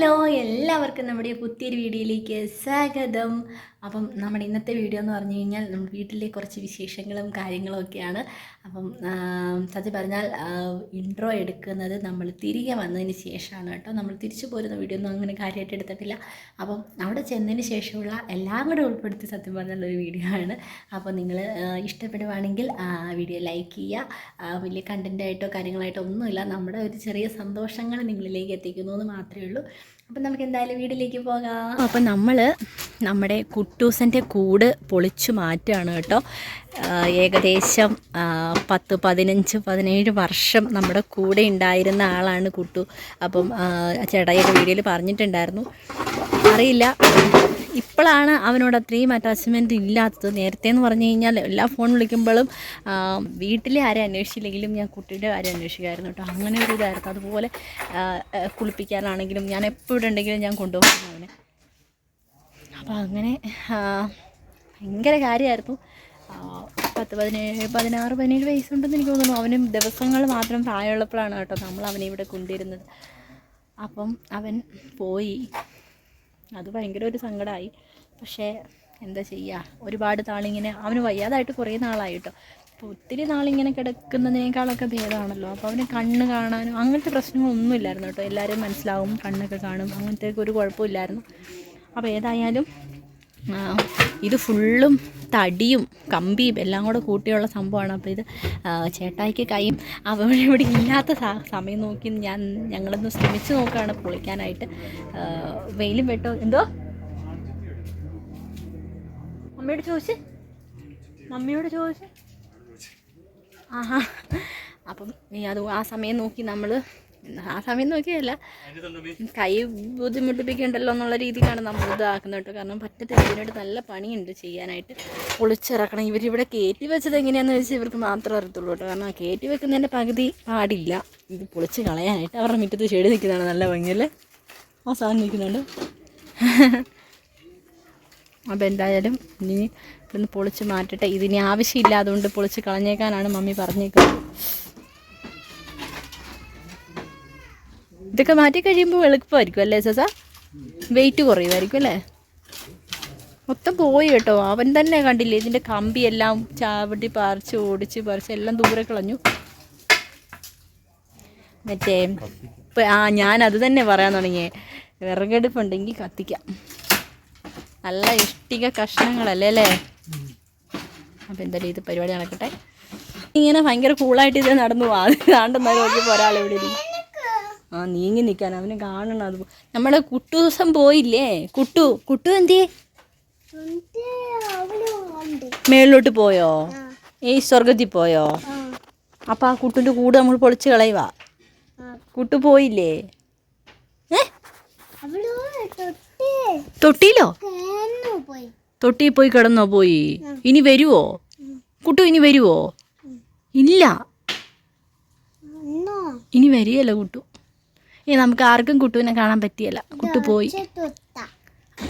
Hello എല്ലാവർക്കും നമ്മുടെ പുതിയൊരു വീഡിയോയിലേക്ക് സ്വാഗതം. അപ്പം നമ്മുടെ ഇന്നത്തെ വീഡിയോ എന്ന് പറഞ്ഞു കഴിഞ്ഞാൽ നമ്മുടെ വീട്ടിലെ കുറച്ച് വിശേഷങ്ങളും കാര്യങ്ങളും ഒക്കെയാണ്. അപ്പം സത്യം പറഞ്ഞാൽ ഇൻട്രോ എടുക്കുന്നത് നമ്മൾ തിരികെ വന്നതിന് ശേഷമാണ് കേട്ടോ. നമ്മൾ തിരിച്ചു പോരുന്ന വീഡിയോ ഒന്നും അങ്ങനെ കാര്യമായിട്ട് എടുത്തിട്ടില്ല. അപ്പം അവിടെ ചെന്നതിന് ശേഷമുള്ള എല്ലാം കൂടെ ഉൾപ്പെടുത്തി സത്യം പറഞ്ഞാൽ ഒരു വീഡിയോ ആണ്. അപ്പോൾ നിങ്ങൾ ഇഷ്ടപ്പെടുവാണെങ്കിൽ വീഡിയോ ലൈക്ക് ചെയ്യുക. വലിയ കണ്ടന്റായിട്ടോ കാര്യങ്ങളായിട്ടോ ഒന്നുമില്ല. നമ്മുടെ ഒരു ചെറിയ സന്തോഷങ്ങൾ നിങ്ങളിലേക്ക് എത്തിക്കുന്നു എന്ന് മാത്രമേ ഉള്ളൂ. അപ്പം നമുക്ക് എന്തായാലും വീട്ടിലേക്ക് പോകാം. അപ്പം നമ്മൾ നമ്മുടെ കുട്ടൂസന്റെ കൂട് പൊളിച്ചു മാറ്റുകയാണ് കേട്ടോ. ഏകദേശം പത്ത് പതിനഞ്ച് പതിനേഴ് വർഷം നമ്മുടെ കൂടെ ഉണ്ടായിരുന്ന ആളാണ് കുട്ടു. അപ്പം ചേട്ടായിയുടെ വീഡിയോയിൽ പറഞ്ഞിട്ടുണ്ടായിരുന്നു. അറിയില്ല. ഇപ്പോഴാണ് അവനോട് അത്രയും അറ്റാച്ച്മെന്റ് ഇല്ലാത്തത്. നേരത്തെ എന്ന് പറഞ്ഞു കഴിഞ്ഞാൽ എല്ലാ ഫോൺ വിളിക്കുമ്പോഴും വീട്ടിലെ ആരെ അന്വേഷിച്ചില്ലെങ്കിലും ഞാൻ കുട്ടിയുടെ കാര്യം അന്വേഷിക്കുമായിരുന്നു കേട്ടോ. അങ്ങനെ ഒരു ഇതായിരുന്നു. അതുപോലെ കുളിപ്പിക്കാനാണെങ്കിലും ഞാൻ എപ്പോഴും ഉണ്ടെങ്കിലും ഞാൻ കൊണ്ടുപോകും അവനെ. അപ്പോൾ അങ്ങനെ ഭയങ്കര കാര്യമായിരുന്നു. പത്ത് പതിനേഴ് പതിനാറ് പതിനേഴ് വയസ്സുണ്ടെന്ന് എനിക്ക് തോന്നുന്നു. അവനും ദിവസങ്ങൾ മാത്രം പ്രായമുള്ളപ്പോഴാണ് കേട്ടോ നമ്മൾ അവനെ ഇവിടെ കൊണ്ടിരുന്നത് അപ്പം അവൻ പോയി. അത് ഭയങ്കര ഒരു സങ്കടമായി പക്ഷേ എന്താ ചെയ്യുക ഒരുപാട് നാളിങ്ങനെ അവന് വയ്യാതായിട്ട് കുറേ നാളായി കേട്ടോ അപ്പോൾ ഒത്തിരി നാളിങ്ങനെ കിടക്കുന്നതിനേക്കാളൊക്കെ ഭേദമാണല്ലോ. അപ്പോൾ അവന് കണ്ണ് കാണാനും അങ്ങനത്തെ പ്രശ്നങ്ങളൊന്നും ഇല്ലായിരുന്നു കേട്ടോ. എല്ലാവരും മനസ്സിലാവും കണ്ണൊക്കെ കാണും. അങ്ങനത്തെ ഒരു കുഴപ്പമില്ലായിരുന്നു. അപ്പോൾ ഏതായാലും ഇത് ഫുള്ളും തടിയും കമ്പിയും എല്ലാം കൂടെ കൂട്ടിയുള്ള സംഭവമാണ്. അപ്പോൾ ഇത് ചേട്ടായിക്ക് കൈയും അവിടെ ഇവിടെ ഇല്ലാത്ത സമയം നോക്കി ഞാൻ ഞങ്ങളൊന്ന് ശ്രമിച്ച് നോക്കുകയാണ് പൊളിക്കാനായിട്ട്. വെയിലും വെട്ടോ? എന്തോ? അമ്മയോട് ചോദിച്ച്? മമ്മിയോട് ചോദിച്ച്? ആഹാ. അപ്പം അത് ആ സമയം നോക്കി നമ്മൾ ആ സമയം നോക്കിയല്ല കൈ ബുദ്ധിമുട്ടിപ്പിക്കണ്ടല്ലോ എന്നുള്ള രീതിയിലാണ് നമ്മൾ ഇതാക്കുന്നത് കേട്ടോ. കാരണം പറ്റത്തില്ല ഇതിനായിട്ട് നല്ല പണിയുണ്ട് ചെയ്യാനായിട്ട്. പൊളിച്ചിറക്കണം ഇവരിവിടെ കയറ്റി വെച്ചത് എങ്ങനെയാണെന്ന് വെച്ചാൽ ഇവർക്ക് മാത്രമേ അറിയത്തുള്ളൂ കേട്ടോ. കാരണം കയറ്റി വെക്കുന്നതിന്റെ പകുതി പാടില്ല ഇത് പൊളിച്ച് കളയാനായിട്ട് അവരുടെ മുറ്റത്ത് ചെടി നിൽക്കുന്നതാണ് നല്ല ഭംഗിയല്ലേ? ആ സാധനം നിൽക്കുന്നുണ്ട്. അപ്പോൾ എന്തായാലും ഇനി ഇവിടുന്ന് പൊളിച്ച് മാറ്റട്ടെ. ഇതിനി ആവശ്യമില്ല അതുകൊണ്ട് പൊളിച്ച് കളഞ്ഞേക്കാനാണ് മമ്മി പറഞ്ഞേക്കുന്നത്. ഇതൊക്കെ മാറ്റി കഴിയുമ്പോൾ എളുപ്പമായിരിക്കും അല്ലേ സസ? വെയിറ്റ് കുറയുമായിരിക്കും അല്ലേ? മൊത്തം പോയി കേട്ടോ. അവൻ തന്നെ കണ്ടില്ലേ ഇതിന്റെ കമ്പിയെല്ലാം ചാവട്ടി പറിച്ച് ഓടിച്ച് പറിച്ച് എല്ലാം ദൂരെ കളഞ്ഞു. മറ്റേ ആ ഞാൻ അത് തന്നെ പറയാൻ തുടങ്ങിയേ. വിറകെടുപ്പുണ്ടെങ്കിൽ കത്തിക്കാം. നല്ല ഇഷ്ടിക കഷ്ണങ്ങളല്ലേ അല്ലേ? അപ്പം എന്തായാലും ഇത് പരിപാടി നടക്കട്ടെ. ഇങ്ങനെ ഭയങ്കര കൂളായിട്ട് ഇത് നടന്നു. പോകാം കാണുന്നവർ നോക്കിയപ്പോൾ ഒരാൾ ഇവിടെ ഇരിക്കും. ആ നീങ്ങി നിൽക്കാൻ അവന് കാണണം. അത് നമ്മുടെ കുട്ടു ദിവസം പോയില്ലേ? കുട്ടു കുട്ടു എന്തി? മേളിലോട്ട് പോയോ? ഈ സ്വർഗത്തിൽ പോയോ? അപ്പം ആ കുട്ടുന്റെ കൂട് നമ്മൾ പൊളിച്ച് കളയുവാ. കുട്ടു പോയില്ലേ? തൊട്ടിയിലോ? തൊട്ടി പോയി? കിടന്നോ പോയി? ഇനി വരുവോ? കുട്ടു ഇനി വരുവോ? ഇല്ല. ഇനി വരികയല്ല കുട്ടു. ഇനി നമുക്ക് ആർക്കും കുട്ടുവിനെ കാണാൻ പറ്റിയല്ല. കുട്ടു പോയി.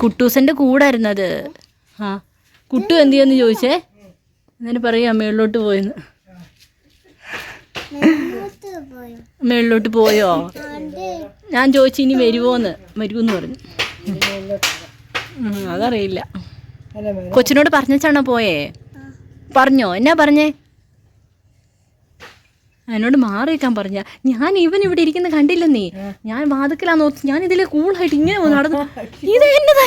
കുട്ടൂസന്റെ കൂടായിരുന്നത്. ആ കുട്ടു എന്ത് ചെയ്യുമെന്ന് ചോദിച്ചേ? എന്നിട്ട് പറയും മേളിലോട്ട് പോയെന്ന്. മേളിലോട്ട് പോയോ. ഞാൻ ചോദിച്ചു ഇനി വരുമോന്ന് വരുമെന്ന് പറഞ്ഞു. അതറിയില്ല. കൊച്ചിനോട് പറഞ്ഞാണോ പോയേ? പറഞ്ഞോ. എന്നാ പറഞ്ഞേ? എന്നോട് മാറി നിൽക്കാൻ പറഞ്ഞ ഞാൻ ഇവൻ ഇവിടെ ഇരിക്കുന്ന കണ്ടില്ലെന്നേ. ഞാൻ വാതുക്കലാന്ന് ഓർത്ത് ഞാൻ ഇതിലെ കൂളായിട്ട് ഇങ്ങനെ നടന്നു ഇത് എന്നതാ?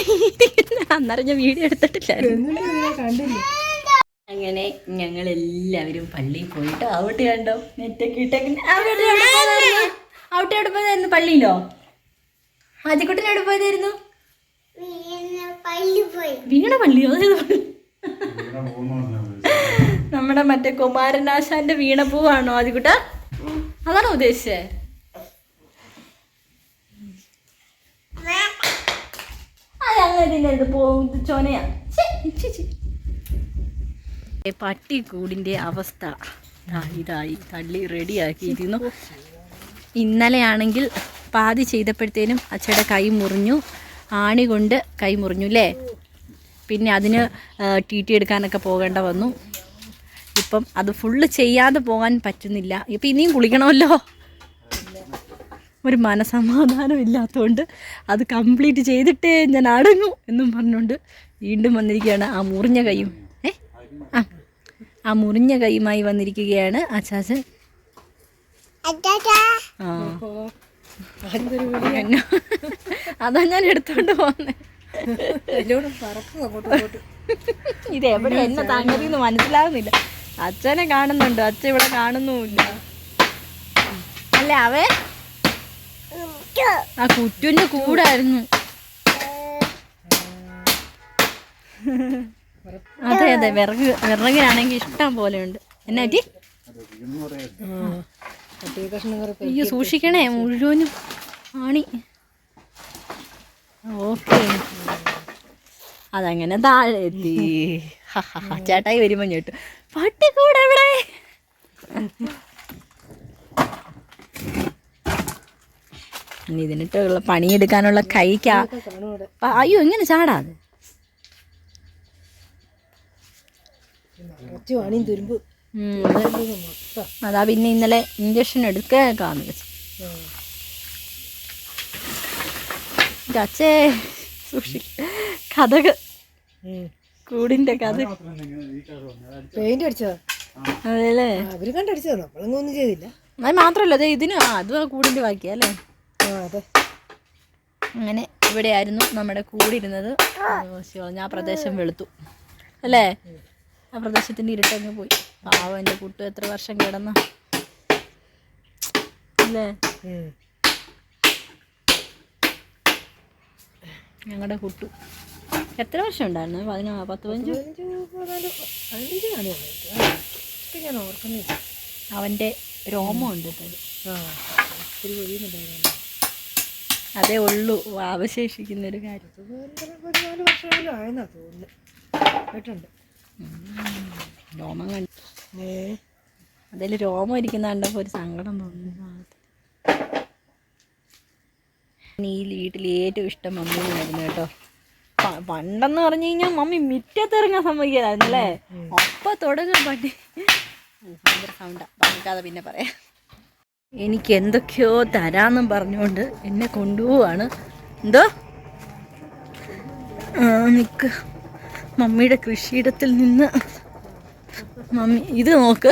അന്നേരം ഞാൻ വീഡിയോ എടുത്തിട്ടില്ലായിരുന്നു. അങ്ങനെ ഞങ്ങൾ എല്ലാവരും പള്ളിയിൽ പോയിട്ട് അവിടെ കണ്ടോ? നെറ്റൊക്കെ അവിടെ എവിടെ പോയതായിരുന്നു? പള്ളിയിലോ? ആദ്യക്കുട്ടൻ എവിടെ പോയതായിരുന്നു? വീണ പള്ളിയോ? പള്ളി നമ്മുടെ മറ്റേ കുമാരനാശാന്റെ വീണപ്പൂവാണോ അതികുട്ട അതാണോ ഉദ്ദേശിച്ചേ. ഏ, പട്ടിക്കൂടിന്റെ അവസ്ഥ. ഇതായി തള്ളി റെഡിയാക്കിയിരുന്നു ഇന്നലെയാണെങ്കിൽ പാതി ചെയ്തപ്പോഴത്തേനും അച്ഛയുടെ കൈ മുറിഞ്ഞു. ആണി കൊണ്ട് കൈ മുറിഞ്ഞു അല്ലേ പിന്നെ അതിന് ടി ടി എടുക്കാനൊക്കെ പോകേണ്ട വന്നു. ഇപ്പം അത് ഫുള്ള് ചെയ്യാതെ പോകാൻ പറ്റുന്നില്ല. ഇപ്പം ഇനിയും കുളിക്കണമല്ലോ. ഒരു മനസമാധാനം ഇല്ലാത്തതുകൊണ്ട് അത് കംപ്ലീറ്റ് ചെയ്തിട്ടേ ഞാൻ അടങ്ങൂ എന്നും പറഞ്ഞുകൊണ്ട് വീണ്ടും വന്നിരിക്കുകയാണ് ആ മുറിഞ്ഞ കൈയും. ഏ? ആ. ആ മുറിഞ്ഞ കൈയുമായി വന്നിരിക്കുകയാണ് അച്ചാച്ചൻ ആ. അതാ ഞാൻ എടുത്തോണ്ട് പോന്നെ. ഇത് എവിടെ എന്നെ തങ്ങതിന്ന് മനസ്സിലാകുന്നില്ല അച്ഛനെ കാണുന്നുണ്ട്. അച്ഛൻ ഇവിടെ കാണുന്നുമില്ല. അല്ല അവൻ? ആ കുറ്റുവിന്റെ കൂടായിരുന്നു. അതെ അതെ. വിറക് വിറകിനാണെങ്കിൽ ഇഷ്ടം പോലെ ഉണ്ട്. എന്നാ പറ്റി? അയ്യോ സൂക്ഷിക്കണേ. മുഴുവനും ആണി ഓക്കെ. അതങ്ങനെ താഴെ എത്തി. ചേട്ടായി വരുമ്പോ ഞെട്ടു. പട്ടിക്കൂടെ എവിടെ ഇനി ഇതിനിട്ടുള്ള പണിയെടുക്കാനുള്ള കൈക്കാ. അയ്യോ ഇങ്ങനെ ചാടാ അത്. പിന്നെ ഇന്നലെ ഇഞ്ചക്ഷൻ എടുക്കാന്ന് വെച്ചു അച്ഛേ സൂക്ഷിക്ക. കഥക. കൂടിന്റെ കഥ. പെയിന്റ് അടിച്ചോ അതെല്ലേ? അവർ കണ്ടടിച്ചോ നമ്മളൊന്നും ഒന്നും ചെയ്തില്ല. അത് മാത്രല്ല അതെ ഇതിന് ആ അതും ആ കൂടിന്റെ ബാക്കിയല്ലേ ആ അതെ. അങ്ങനെ ഇവിടെയായിരുന്നു നമ്മുടെ കൂടിരുന്നത്. ഞാൻ പ്രദേശം വെളുത്തു. അല്ലേ? ആ പ്രദേശത്തിന്റെ ഇരുട്ടങ്ങ് പോയി. പാവം എന്റെ കൂട്ടു എത്ര വർഷം കിടന്ന. അല്ലേ? ഞങ്ങളുടെ കുട്ടു. എത്ര വർഷം ഉണ്ടായിരുന്നു? പതിനാ പത്ത് പതിനഞ്ച്? ഞാൻ ഓർക്കുന്നില്ല. അവന്റെ രോമം ഉണ്ട് അതേ. ഉള്ളു അവശേഷിക്കുന്ന ഒരു കാര്യം പതിനാല് വർഷമെങ്കിലും ആയെന്നാ തോന്നുന്നു. കേട്ടുണ്ട് രോമം കണ്ടു. അതിൽ രോമം ഇരിക്കുന്ന കണ്ടപ്പോൾ ഒരു സങ്കടം തോന്നുന്നു ഈ വീട്ടിൽ ഏറ്റവും ഇഷ്ടം മമ്മീനായിരുന്നു കേട്ടോ. പണ്ടെന്ന് പറഞ്ഞു കഴിഞ്ഞാൽ മമ്മി മുറ്റത്തിറങ്ങാൻ സമ്മതിക്കലായിരുന്നു അല്ലേ? അപ്പൊ തുടങ്ങും പണ്ടി. ഭയങ്കര സൗണ്ടാ നമുക്കത് പിന്നെ പറയാം. എനിക്ക് എന്തൊക്കെയോ തരാന്നും പറഞ്ഞുകൊണ്ട് എന്നെ കൊണ്ടുപോവാണ്. എന്തോ? നിക്ക്. മമ്മിയുടെ കൃഷിയിടത്തിൽ നിന്ന്. മമ്മി ഇത് നോക്ക്.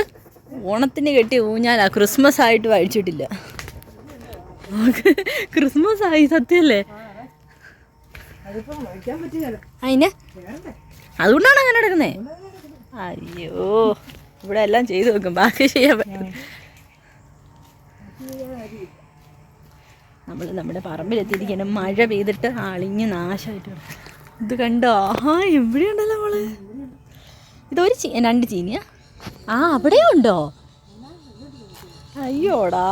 ഓണത്തിന് കെട്ടി ഊഞ്ഞാലാ ക്രിസ്മസ് ആയിട്ട് വായിച്ചിട്ടില്ല ക്രിസ്മസ് ആയി സത്യല്ലേ? അതിന്? അതുകൊണ്ടാണ് അങ്ങനെ എടുക്കുന്നേ. അയ്യോ ഇവിടെ എല്ലാം ചെയ്തു നോക്കും. ബാക്കി ചെയ്യാൻ പറ്റും. നമ്മൾ നമ്മുടെ പറമ്പിലെത്തിയിരിക്കണം മഴ പെയ്തിട്ട് അളിഞ്ഞ് നാശമായിട്ട് ഇത് കണ്ടോ? ആ എവിടെയുണ്ടല്ലോ നമ്മൾ ഇതൊരു ചീ രണ്ട് ചീനിയാ? ആ അവിടെ ഉണ്ടോ അയ്യോടാ.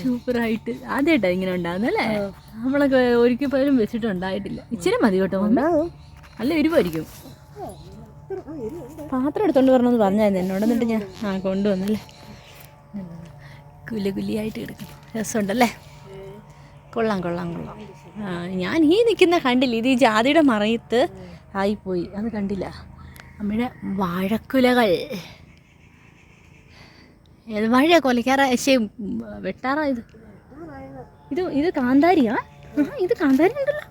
സൂപ്പറായിട്ട്. ആദ്യമായിട്ടാ ഇങ്ങനെ ഉണ്ടാകുന്നല്ലേ നമ്മളൊക്കെ ഒരിക്കൽ പോലും വെച്ചിട്ട് ഉണ്ടായിട്ടില്ല ഇച്ചിരി മതി കേട്ടോ അല്ല നല്ല എരിവായിരിക്കും. പാത്രം എടുത്തോണ്ട് വരണമെന്ന് പറഞ്ഞായിരുന്നു എന്നോട്. എന്നിട്ട് ഞാൻ ആ കൊണ്ടുവന്നല്ലേ. കുലി കുലിയായിട്ട് കിടക്കുന്നു. രസമുണ്ടല്ലേ? കൊള്ളാം കൊള്ളാം കൊള്ളാം. ആ ഞാൻ ഈ നിൽക്കുന്ന കണ്ടില്ല. ഇത് ഈ ജാതിയുടെ മറയത്ത് ആയിപ്പോയി. അത് കണ്ടില്ല. നമ്മുടെ വാഴക്കുലകൾ. ഏത് വാഴ കൊലക്കാറാ ശേ വെട്ടാറാ ഇത്. ഇത് ഇത് കാന്താരിയാ? ഇത് കാന്താരി ഉണ്ടല്ലോ.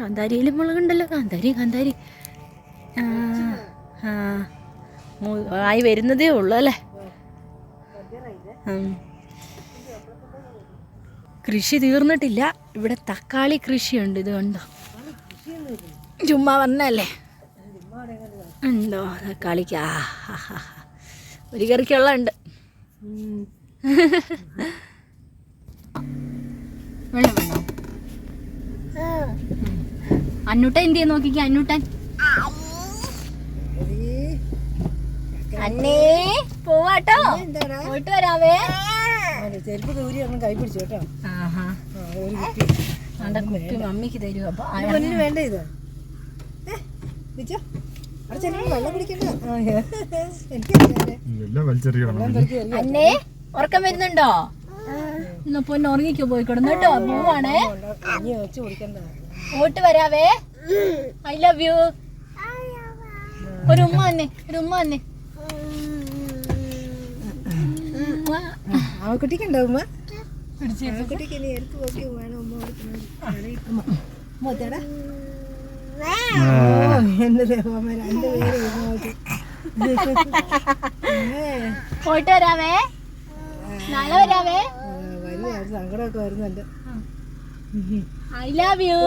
കാന്താരിയിൽ മുളകുണ്ടല്ലോ. കാന്താരി കാന്താരി. ആ ആയി വരുന്നതേ ഉള്ളു അല്ലേ? കൃഷി തീർന്നിട്ടില്ല. ഇവിടെ തക്കാളി കൃഷിയുണ്ട്. ഇത് കണ്ടോ? ചുമ്മാ വന്നല്ലേ ഉണ്ടോ? തക്കാളിക്ക് ഹാ, ഹാ. ഒരു കറിക്കുള്ള ഉണ്ട് വെള്ളം വേണോ അന്നൂട്ടൻ എന്ത് ചെയ്യാൻ നോക്കിക്ക അന്നൂട്ടൻ. അന്നേ പോവാട്ടോ. പോയിട്ട് വരാവേ. ചെരുപ്പ് ദൂരി ഒന്നും കൈ പിടിച്ചു കേട്ടോ. കുട്ടി മമ്മിക്ക് തരുമോ അപ്പൊ വേണ്ട ഇത്. അവിടെ ചെല്ലുമ്പോ വെള്ളം കുടിക്കണ്ട? ആ, എനിക്ക് അറിയാലേ. എല്ലാം വലിച്ചെറിയണം. വെള്ളം പെറുക്കി എറിയാം. അന്നേ ഉറക്കം വരുന്നുണ്ടോ? ഇന്ന് പൊന്നെ ഉറങ്ങിക്കോ പോയി കിടന്നു കേട്ടോ. പോവാണേ. പോയിട്ട് വരാവേ? ഐ ലവ് യു ഒരു ഉമ്മ തന്നെ ഒരു ഉമ്മ തന്നെ ആ കുട്ടിക്കുണ്ടോ ഉമ്മ? കുട്ടിക്ക് ഇനി എടുത്ത് നോക്കി വേണം ഉമ്മ കൊടുക്കുന്നത് മോത്തേടാ പോയിട്ട് വരാവേ? നാളെ വരാവേ? സങ്കടമൊക്കെ വരുന്നുണ്ട്. ഐ ലവ് യു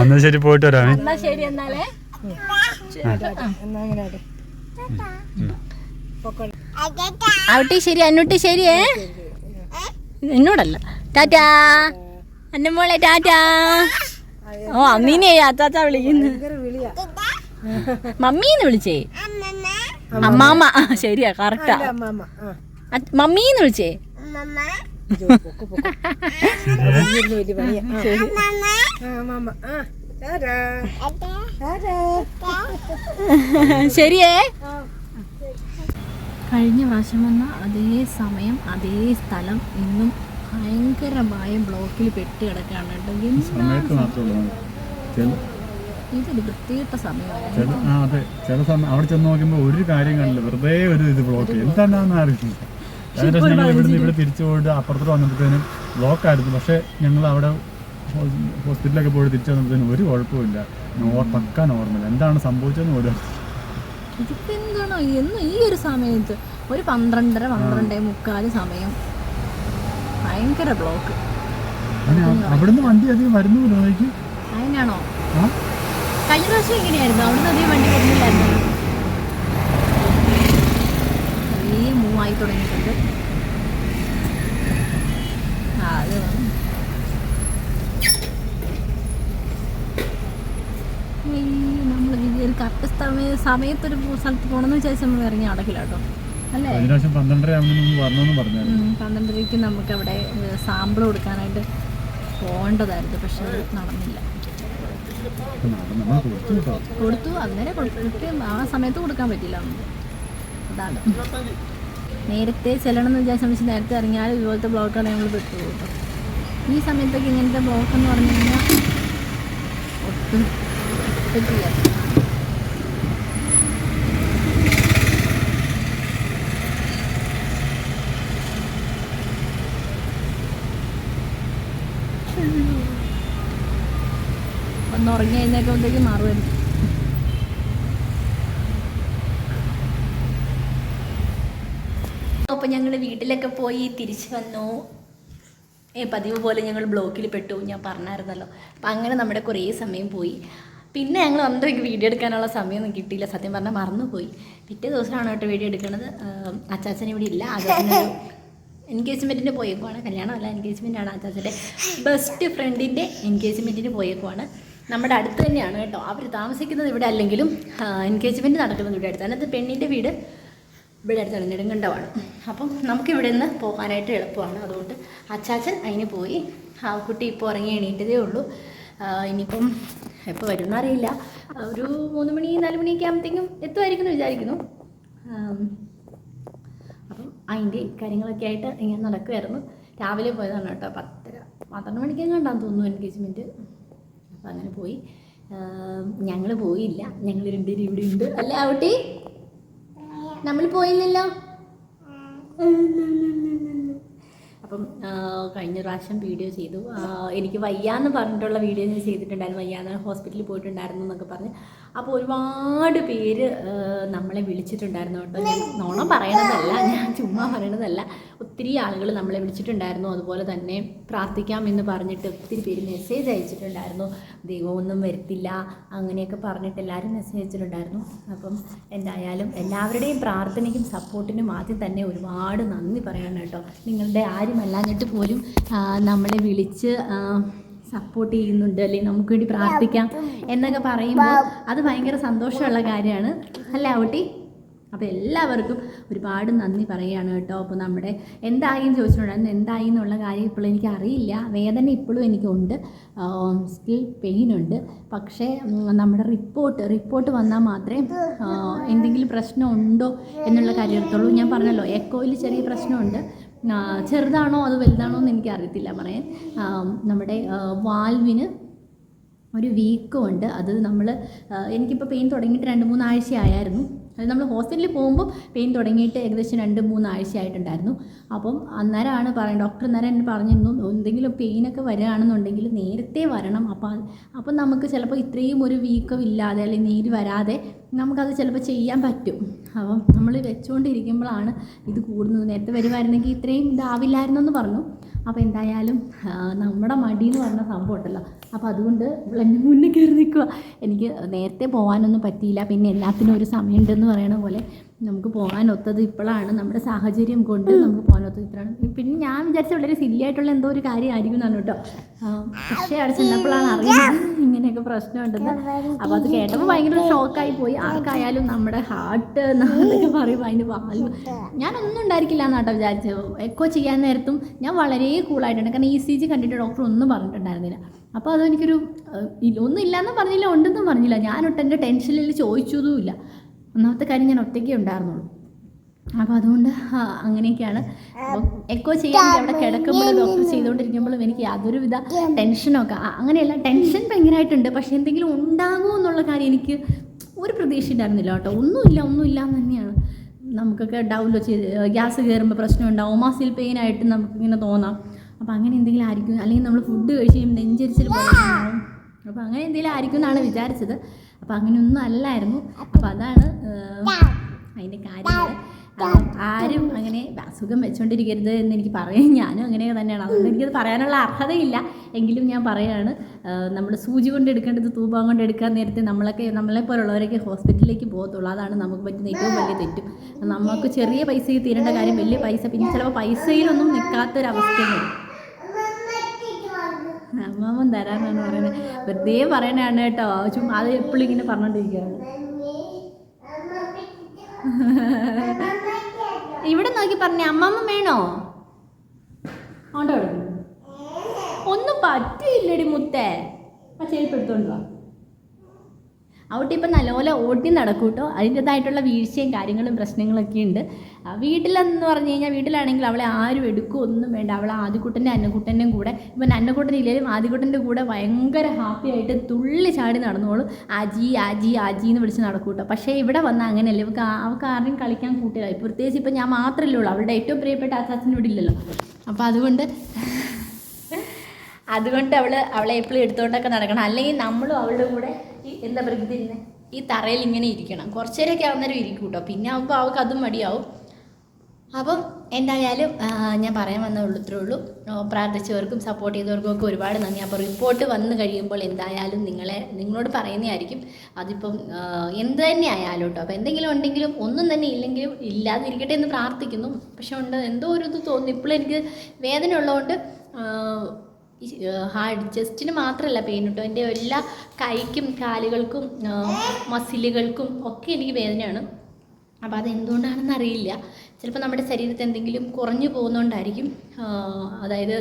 എന്നാ ശരി പോയിട്ട് വരാമേ എന്നാ ശരി എന്നാലേ. ഔട്ടി ശരി അന്നൂട്ടി ശരിയേ. എന്നോടല്ല. ടാറ്റാ. അന്ന മോളെ ടാറ്റാ. ഓ അമ്മീനെ അച്ചാച്ച വിളിക്കുന്നു. വിളിയാ. മമ്മീന്ന് വിളിച്ചേ? അമ്മാമ്മ. ആ, ശരിയാ കറക്റ്റാ. മമ്മീന്ന് വിളിച്ചേ. ശരിയേ. കഴിഞ്ഞ പ്രാവശ്യം വന്ന അതേ സമയം അതേ സ്ഥലം ഇന്നും ഭയങ്കരമായ ബ്ലോക്കിൽ പെട്ട് കിടക്കാണ് കേട്ടോ. ഇതൊരു സമയമാണ് അതെ. ചില സമയം അവിടെ ചെന്ന് നോക്കുമ്പോൾ ഒരു കാര്യം കണ്ടില്ല. വെറുതെ ഒരു ഇത് ബ്ലോക്ക് എന്താണെന്ന് അറിയില്ല ഏകദേശം ഞങ്ങൾ ഇവിടുന്ന് ഇവിടെ തിരിച്ചു പോയിട്ട് അപ്പുറത്തോട്ട് വന്നപ്പോഴത്തേനും ബ്ലോക്ക് ആയിരുന്നു. പക്ഷേ ഞങ്ങൾ അവിടെ ഹോസ്പിറ്റലിലൊക്കെ പോയിട്ട് തിരിച്ചു വന്നപ്പോഴത്തേനും ഒരു കുഴപ്പമില്ല പക്കാൻ പക്ക നോർമൽ എന്താണ് സംഭവിച്ചതെന്ന് ഒരു ഇതിപ്പോ എന്താണോ? എന്നും ഈ ഒരു സമയത്ത് ഒരു പന്ത്രണ്ടര പന്ത്രണ്ടേ മുക്കാൽ സമയം. ഭയങ്കര ബ്ലോക്ക്. അവിടുന്ന് വണ്ടി അധികം വരുന്നുമില്ല നോക്കി അതിനാണോ? കഴിഞ്ഞ പ്രാവശ്യം എങ്ങനെയായിരുന്നു? അവിടുന്ന് അധികം വണ്ടി വരുന്നില്ലായിരുന്നു? ചെറിയ മൂവായി തുടങ്ങിയിട്ടുണ്ട്. അത് നമ്മൾ ഒരു കറക്റ്റ് സമയ സമയത്തൊരു സ്ഥലത്ത് പോകണമെന്ന് വിചാരിച്ച് നമ്മൾ ഇറങ്ങി അടക്കില്ല കേട്ടോ. പ്രാവശ്യം പന്ത്രണ്ടര ആകുമ്പോൾ വരണമെന്ന് ഉം, പന്ത്രണ്ടരയ്ക്ക് നമുക്ക് അവിടെ സാമ്പിൾ കൊടുക്കാനായിട്ട് പോകേണ്ടതായിരുന്നു പക്ഷെ അത് നടന്നില്ല. കൊടുത്തു അങ്ങനെ കൊടുത്തു അന്നേരം കൊടുത്തിട്ട് ആ സമയത്ത് കൊടുക്കാൻ പറ്റില്ല അതാണ്. നേരത്തെ ചെല്ലണം എന്ന് വിചാരിച്ച നേരത്തെ ഇറങ്ങിയാൽ ഇതുപോലത്തെ ബ്ലോക്കാണ് ഞങ്ങൾ പെട്ടു കേട്ടോ. ഈ സമയത്തൊക്കെ ഇങ്ങനത്തെ ബ്ലോക്ക് എന്ന് പറഞ്ഞു കഴിഞ്ഞാൽ ഒട്ടും എക്സ്പെക്ട് ഒന്ന് ഉറങ്ങി കഴിഞ്ഞേക്കുമ്പോഴത്തേക്ക് മാറുമായിരുന്നു. അപ്പോൾ ഞങ്ങൾ വീട്ടിലൊക്കെ പോയി തിരിച്ചു വന്നു. പതിവ് പോലെ ഞങ്ങൾ ബ്ലോക്കിൽ പെട്ടു ഞാൻ പറഞ്ഞായിരുന്നല്ലോ. അപ്പം അങ്ങനെ നമ്മുടെ കുറേ സമയം പോയി. പിന്നെ ഞങ്ങൾ വന്നിട്ട് വീഡിയോ എടുക്കാനുള്ള സമയമൊന്നും കിട്ടിയില്ല. സത്യം പറഞ്ഞാൽ മറന്നുപോയി. പിറ്റേ ദിവസമാണ് കേട്ടോ വീഡിയോ എടുക്കുന്നത് അച്ചാച്ചൻ ഇവിടെ ഇല്ല. അച്ചാച്ചനൊരു എൻഗേജ്മെന്റിന് പോയേക്കുവാണ്. കല്യാണമല്ല എൻഗേജ്മെന്റാണ് അച്ചാച്ചന്റെ ബെസ്റ്റ് ഫ്രണ്ടിന്റെ എൻഗേജ്മെന്റിന് പോയേക്കുവാണ്. നമ്മുടെ അടുത്ത് തന്നെയാണ് കേട്ടോ. അവർ താമസിക്കുന്നത് ഇവിടെ അല്ലെങ്കിലും എൻഗേജ്മെന്റ് നടക്കുന്നത് ഇവിടെ അടുത്താണ്. അത് പെണ്ണിന്റെ വീട് ഇവിടെ അടുത്താണ് നെടുങ്കണ്ടമാണ് അപ്പം നമുക്ക് ഇവിടെ നിന്ന് പോകാനായിട്ട് എളുപ്പമാണ്. അതുകൊണ്ട് അച്ചാച്ചൻ അതിന് പോയി. ആ കുട്ടി ഇപ്പോൾ ഉറങ്ങി എണീറ്റതേ ഉള്ളൂ. ഇനിയിപ്പം എപ്പോൾ വരുമെന്ന് അറിയില്ല. ഒരു മൂന്ന് മണി നാല് മണിയൊക്കെ ആകുമ്പോഴത്തേക്കും എത്തുമായിരിക്കും വിചാരിക്കുന്നു. അപ്പം അതിന്റെ കാര്യങ്ങളൊക്കെ ആയിട്ട് ഇങ്ങനെ നടക്കുമായിരുന്നു രാവിലെ പോയതാണ് കേട്ടോ പത്തര. പന്ത്രണ്ട് മണിക്ക് കണ്ടാന്ന് തോന്നുന്നു എൻഗേജ്മെന്റ് അങ്ങനെ പോയി. ഞങ്ങൾ പോയില്ല. ഞങ്ങൾ രണ്ടുപേരും ഇവിടെ ഉണ്ട്. അല്ല ആവട്ടെ. നമ്മൾ പോയില്ലല്ലോ. അപ്പം കഴിഞ്ഞ പ്രാവശ്യം വീഡിയോ ചെയ്തു. എനിക്ക് വയ്യാന്ന് പറഞ്ഞിട്ടുള്ള വീഡിയോ ഞാൻ ചെയ്തിട്ടുണ്ടായിരുന്നു. വയ്യാന്ന് ഹോസ്പിറ്റലിൽ പോയിട്ടുണ്ടായിരുന്നു എന്നൊക്കെ പറഞ്ഞ്. അപ്പോൾ ഒരുപാട് പേര് നമ്മളെ വിളിച്ചിട്ടുണ്ടായിരുന്നു കേട്ടോ. ഞാൻ നോണം പറയണതല്ല ഞാൻ ചുമ്മാ പറയണതല്ല. ഒത്തിരി ആളുകൾ നമ്മളെ വിളിച്ചിട്ടുണ്ടായിരുന്നു. അതുപോലെ തന്നെ പ്രാർത്ഥിക്കാം എന്ന് പറഞ്ഞിട്ട് ഒത്തിരി പേര് മെസ്സേജ് അയച്ചിട്ടുണ്ടായിരുന്നു. ദൈവമൊന്നും വരുത്തില്ല അങ്ങനെയൊക്കെ പറഞ്ഞിട്ട് എല്ലാവരും മെസ്സേജ് അയച്ചിട്ടുണ്ടായിരുന്നു. അപ്പം എന്തായാലും എല്ലാവരുടെയും പ്രാർത്ഥനയ്ക്കും സപ്പോർട്ടിനും ആദ്യം തന്നെ ഒരുപാട് നന്ദി പറയണം കേട്ടോ. നിങ്ങളുടെ ആരുമല്ലാഞ്ഞിട്ട് പോലും നമ്മളെ വിളിച്ച് സപ്പോർട്ട് ചെയ്യുന്നുണ്ട് അല്ലെങ്കിൽ നമുക്ക് വേണ്ടി പ്രാർത്ഥിക്കാം എന്നൊക്കെ പറയുമ്പോൾ അത് ഭയങ്കര സന്തോഷമുള്ള കാര്യമാണ്. അല്ലേ ഔട്ടി അപ്പോൾ എല്ലാവർക്കും ഒരുപാട് നന്ദി പറയുകയാണ് കേട്ടോ. അപ്പോൾ നമ്മുടെ എന്തായി എന്ന് ചോദിച്ചിട്ടുണ്ടായിരുന്നു എന്തായി എന്നുള്ള കാര്യം ഇപ്പോൾ എനിക്ക് അറിയില്ല. വേദന ഇപ്പോഴും എനിക്കുണ്ട്. സ്റ്റിൽ പെയിൻ ഉണ്ട്. പക്ഷേ നമ്മുടെ റിപ്പോർട്ട് റിപ്പോർട്ട് വന്നാൽ മാത്രമേ എന്തെങ്കിലും പ്രശ്നമുണ്ടോ എന്നുള്ള കാര്യം എടുത്തുള്ളൂ ഞാൻ പറഞ്ഞല്ലോ എക്കോയിൽ ചെറിയ പ്രശ്നമുണ്ട്. ചെറുതാണോ അത് വലുതാണോ എന്ന് എനിക്ക് അറിയത്തില്ല പറയാൻ നമ്മുടെ വാൽവിന് ഒരു വീക്കും ഉണ്ട്. അത് നമ്മൾ എനിക്കിപ്പോൾ പെയിൻ തുടങ്ങിയിട്ട് രണ്ട് മൂന്ന് ആഴ്ചയായിരുന്നു അത് നമ്മൾ ഹോസ്പിറ്റലിൽ പോകുമ്പോൾ പെയിൻ തുടങ്ങിയിട്ട് ഏകദേശം രണ്ട് മൂന്ന് ആഴ്ച ആയിട്ടുണ്ടായിരുന്നു അപ്പം അന്നേരമാണ് പറയുന്നത് ഡോക്ടർ അന്നേരം എന്നെ പറഞ്ഞിരുന്നു എന്തെങ്കിലും പെയിനൊക്കെ വരികയാണെന്നുണ്ടെങ്കിൽ നേരത്തെ വരണം. അപ്പോൾ അപ്പം നമുക്ക് ചിലപ്പോൾ ഇത്രയും ഒരു വീക്കം ഇല്ലാതെ അല്ലെങ്കിൽ നീര് വരാതെ നമുക്കത് ചിലപ്പോൾ ചെയ്യാൻ പറ്റും. അപ്പം നമ്മൾ വെച്ചുകൊണ്ടിരിക്കുമ്പോഴാണ് ഇത് കൂടുന്നത്. നേരത്തെ വരുമായിരുന്നെങ്കിൽ ഇത്രയും ഇതാവില്ലായിരുന്നു എന്ന് പറഞ്ഞു. അപ്പോൾ എന്തായാലും നമ്മുടെ മടി എന്ന് പറഞ്ഞ സംഭവം ഉണ്ടല്ലോ. അപ്പോൾ അതുകൊണ്ട് എന്റെ മുന്നേ കയറി നിൽക്കുക എനിക്ക് നേരത്തെ പോകാനൊന്നും പറ്റിയില്ല. പിന്നെ എല്ലാത്തിനും ഒരു സമയമുണ്ടെന്ന് പറയണ പോലെ നമുക്ക് പോകാൻ ഒത്തത് ഇപ്പോഴാണ് നമ്മുടെ സാഹചര്യം കൊണ്ട് നമുക്ക് പോകാൻ ഒത്തത് ഇത്രയാണ് പിന്നെ ഞാൻ വിചാരിച്ച വളരെ സില്ലി ആയിട്ടുള്ള എന്തോ ഒരു കാര്യമായിരിക്കും എന്നാണ് കേട്ടോ. പക്ഷേ അവിടെ ചെന്നപ്പോഴാണ് അറിയുന്നത് ഇങ്ങനെയൊക്കെ പ്രശ്നമുണ്ടെന്ന്. അപ്പോൾ അത് കേട്ടപ്പോൾ ഭയങ്കര ഷോക്കായി പോയി. ആർക്കായാലും നമ്മുടെ ഹാർട്ട് എന്നൊക്കെ പറയുമ്പോൾ അതിന് വാൽവ് ഞാനൊന്നും ഉണ്ടായിരിക്കില്ല എന്നാട്ടോ വിചാരിച്ചത്. എക്കോ ചെയ്യാൻ നേരത്തും ഞാൻ വളരെ കൂളായിട്ടുണ്ട് കാരണം ഇ സി ജി കണ്ടിട്ട് ഡോക്ടർ ഒന്നും പറഞ്ഞിട്ടുണ്ടായിരുന്നില്ല. അപ്പോൾ അതെനിക്കൊരു ഒന്നും ഇല്ലയെന്നും പറഞ്ഞില്ല ഉണ്ടെന്നും പറഞ്ഞില്ല. ഞാനൊട്ട് എന്റെ ടെൻഷനിൽ ചോദിച്ചതുമില്ല. ഒന്നാമത്തെ കാര്യം ഞാൻ ഒറ്റയ്ക്കേ ഉണ്ടായിരുന്നുള്ളൂ. അപ്പോൾ അതുകൊണ്ട് അങ്ങനെയൊക്കെയാണ്. എക്കോ ചെയ്യാൻ അവിടെ കിടക്കുമ്പോഴും ഡോക്ടർ ചെയ്തുകൊണ്ടിരിക്കുമ്പോഴും എനിക്ക് യാതൊരുവിധ ടെൻഷനൊക്കെ ഒക്കെ. അങ്ങനെയല്ല ടെൻഷൻ ഭയങ്കരമായിട്ടുണ്ട് പക്ഷേ എന്തെങ്കിലും ഉണ്ടാകുമോ എന്നുള്ള കാര്യം എനിക്ക് ഒരു പ്രതീക്ഷ ഉണ്ടായിരുന്നില്ല കേട്ടോ. ഒന്നുമില്ല ഒന്നുമില്ല എന്ന് തന്നെയാണ്. നമുക്കൊക്കെ ഡൗൺലോഡ് ചെയ്ത് ഗ്യാസ് കയറുമ്പോൾ പ്രശ്നം ഉണ്ടാവും. മസിൽ പെയിൻ ആയിട്ട് നമുക്ക് ഇങ്ങനെ തോന്നാം. അപ്പോൾ അങ്ങനെ എന്തെങ്കിലും ആയിരിക്കും. അല്ലെങ്കിൽ നമ്മൾ ഫുഡ് കഴിച്ച് കഴിയുമ്പോൾ നെഞ്ചരിച്ചിൽ പോലെ അപ്പോൾ അങ്ങനെ എന്തെങ്കിലും ആയിരിക്കും എന്നാണ് വിചാരിച്ചത്. അപ്പോൾ അങ്ങനെയൊന്നും അല്ലായിരുന്നു. അപ്പോൾ അതാണ് അതിന്റെ അതിന്റെ കാര്യങ്ങൾ ആരും അങ്ങനെ അസുഖം വെച്ചുകൊണ്ടിരിക്കരുത് എന്ന് എനിക്ക് പറയാൻ ഞാനും അങ്ങനെ തന്നെയാണ്. അതുകൊണ്ട് എനിക്കത് പറയാനുള്ള അർഹതയില്ല. എങ്കിലും ഞാൻ പറയാണ് നമ്മൾ സൂചി കൊണ്ട് എടുക്കേണ്ടത് തൂപാൻ കൊണ്ട് എടുക്കാൻ നേരത്തെ നമ്മളൊക്കെ നമ്മളെ പോലുള്ളവരൊക്കെ ഹോസ്പിറ്റലിലേക്ക് പോകത്തുള്ളൂ. അതാണ് നമുക്ക് പറ്റുന്ന ഏറ്റവും വലിയ തെറ്റും. നമുക്ക് ചെറിയ പൈസയ്ക്ക് തീരേണ്ട കാര്യം വലിയ പൈസ പിന്നെ ചിലപ്പോൾ പൈസയിലൊന്നും നിൽക്കാത്തൊരവസ്ഥയാണ്. അമ്മാമ്മൻ തരാമെന്നാണ് പറയുന്നത്. വെറുതെ പറയണതാണ് കേട്ടോ. ചുമ്മാ അത് എപ്പോഴും ഇങ്ങനെ പറഞ്ഞോണ്ടിരിക്കുകയാണ്. ഇവിടെ നോക്കി പറഞ്ഞേ അമ്മമ്മ വേണോ? ഉണ്ടോ ഒന്നും പറ്റിയില്ലടി മുത്തേ. ആ ചെരുപ്പ് അവിടെ ഇപ്പം നല്ലപോലെ ഓടി നടക്കും കേട്ടോ. അതിന്റെതായിട്ടുള്ള വീഴ്ചയും കാര്യങ്ങളും പ്രശ്നങ്ങളൊക്കെ ഉണ്ട് വീട്ടിലെന്ന് പറഞ്ഞു കഴിഞ്ഞാൽ വീട്ടിലാണെങ്കിൽ അവളെ ആരും എടുക്കും ഒന്നും വേണ്ട. അവളെ ആദ്യക്കുട്ടന്റെ അന്നക്കുട്ടന്റെ കൂടെ. ഇപ്പം അന്നക്കുട്ടൻ ഇല്ലെങ്കിലും ആദ്യക്കുട്ടന്റെ കൂടെ ഭയങ്കര ഹാപ്പി ആയിട്ട് തുള്ളി ചാടി നടന്നോളും. ആജി ആജി ആജി എന്ന് വിളിച്ച് നടക്കും കേട്ടോ. പക്ഷേ ഇവിടെ വന്നാൽ അങ്ങനെയല്ല. ഇവർക്ക് അവൾക്ക് ആരെയും കളിക്കാൻ കൂട്ടില്ല. പ്രത്യേകിച്ച് ഇപ്പം ഞാൻ മാത്രമല്ലേ ഉള്ളൂ. അവളുടെ ഏറ്റവും പ്രിയപ്പെട്ട അച്ചാച്ചൻ ഇവിടെ ഇല്ലല്ലോ. അപ്പോൾ അതുകൊണ്ട് അതുകൊണ്ട് അവൾ അവളെ എപ്പോഴും എടുത്തുകൊണ്ടൊക്കെ നടക്കണം. അല്ലെങ്കിൽ നമ്മളും അവളുടെ കൂടെ എന്താ ഇതിരുന്ന് ഈ തറയിൽ ഇങ്ങനെ ഇരിക്കണം. കുറച്ച് നേരമൊക്കെ ആവുന്നേരം ഇരിക്കും കേട്ടോ. പിന്നെ ആകുമ്പോൾ അവൾക്ക് അതും മടിയാവും. അപ്പം എന്തായാലും ഞാൻ പറയാൻ വന്ന ഉള്ളത്രേ ഉള്ളൂ. പ്രാർത്ഥിച്ചവർക്കും സപ്പോർട്ട് ചെയ്തവർക്കും ഒക്കെ ഒരുപാട് നന്ദി. അപ്പോൾ റിപ്പോർട്ട് വന്നു കഴിയുമ്പോൾ എന്തായാലും നിങ്ങളെ നിങ്ങളോട് പറയുന്നതായിരിക്കും. അതിപ്പം എന്ത് തന്നെ ആയാലും കേട്ടോ. അപ്പോൾ എന്തെങ്കിലും ഉണ്ടെങ്കിലും ഒന്നും തന്നെ ഇല്ലെങ്കിലും ഇല്ലാതിരിക്കട്ടെ എന്ന് പ്രാർത്ഥിക്കുന്നു. പക്ഷെ ഉണ്ട് എന്തോ ഒരു ഇത് തോന്നുന്നു. ഇപ്പോഴും എനിക്ക് വേദന ഉള്ളതുകൊണ്ട് ഹാർഡ് ചെസ്റ്റിന് മാത്രമല്ല പെയിൻ കേട്ടോ. എന്റെ എല്ലാ കൈക്കും കാലുകൾക്കും മസിലുകൾക്കും ഒക്കെ എനിക്ക് വേദനയാണ്. അപ്പോൾ അതെന്തുകൊണ്ടാണെന്ന് അറിയില്ല. ചിലപ്പോൾ നമ്മുടെ ശരീരത്തിൽ എന്തെങ്കിലും കുറഞ്ഞു പോകുന്നതുകൊണ്ടായിരിക്കും അതായത്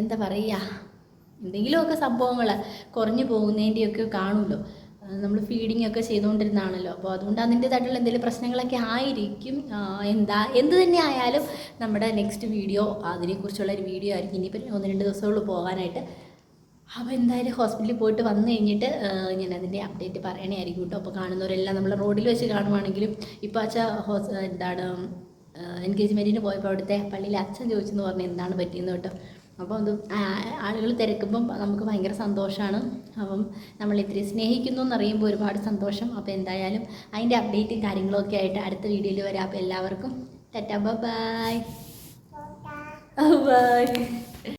എന്താ പറയുക എന്തെങ്കിലുമൊക്കെ സംഭവങ്ങൾ കുറഞ്ഞു പോകുന്നതിന്റെയൊക്കെ കാണുമല്ലോ. നമ്മൾ ഫീഡിങ് ഒക്കെ ചെയ്തുകൊണ്ടിരുന്നതാണല്ലോ. അപ്പോൾ അതുകൊണ്ട് അതിന്റേതായിട്ടുള്ള എന്തെങ്കിലും പ്രശ്നങ്ങളൊക്കെ ആയിരിക്കും. എന്താ എന്ത് തന്നെ ആയാലും നമ്മുടെ നെക്സ്റ്റ് വീഡിയോ അതിനെക്കുറിച്ചുള്ള ഒരു വീഡിയോ ആയിരിക്കും. ഇനിയിപ്പോൾ ഒന്ന് രണ്ട് ദിവസമുള്ളൂ പോകാനായിട്ട്. അപ്പോൾ എന്തായാലും ഹോസ്പിറ്റലിൽ പോയിട്ട് വന്നു കഴിഞ്ഞിട്ട് ഞാൻ അതിന്റെ അപ്ഡേറ്റ് പറയണേയായിരിക്കും കേട്ടോ അപ്പോൾ കാണുന്നവരെല്ലാം നമ്മൾ റോഡിൽ വെച്ച് കാണുവാണെങ്കിലും ഇപ്പോൾ അച്ഛ ഹോസ് എന്താണ് എൻഗേജ്മെന്റിന് പോയപ്പോൾ അവിടുത്തെ പള്ളിയിൽ അച്ഛൻ ചോദിച്ചെന്ന് പറഞ്ഞാൽ എന്താണ് പറ്റിയെന്ന് കേട്ടോ. അപ്പോൾ അത് ആളുകൾ തിരക്കുമ്പം നമുക്ക് ഭയങ്കര സന്തോഷമാണ്. അപ്പം നമ്മൾ ഇത്രയും സ്നേഹിക്കുന്നു എന്നറിയുമ്പോൾ ഒരുപാട് സന്തോഷം. അപ്പോൾ എന്തായാലും അതിന്റെ അപ്ഡേറ്റും കാര്യങ്ങളൊക്കെ ആയിട്ട് അടുത്ത വീഡിയോയിൽ വരാം. അപ്പോൾ എല്ലാവർക്കും ടാറ്റാ ബൈ. ബൈ.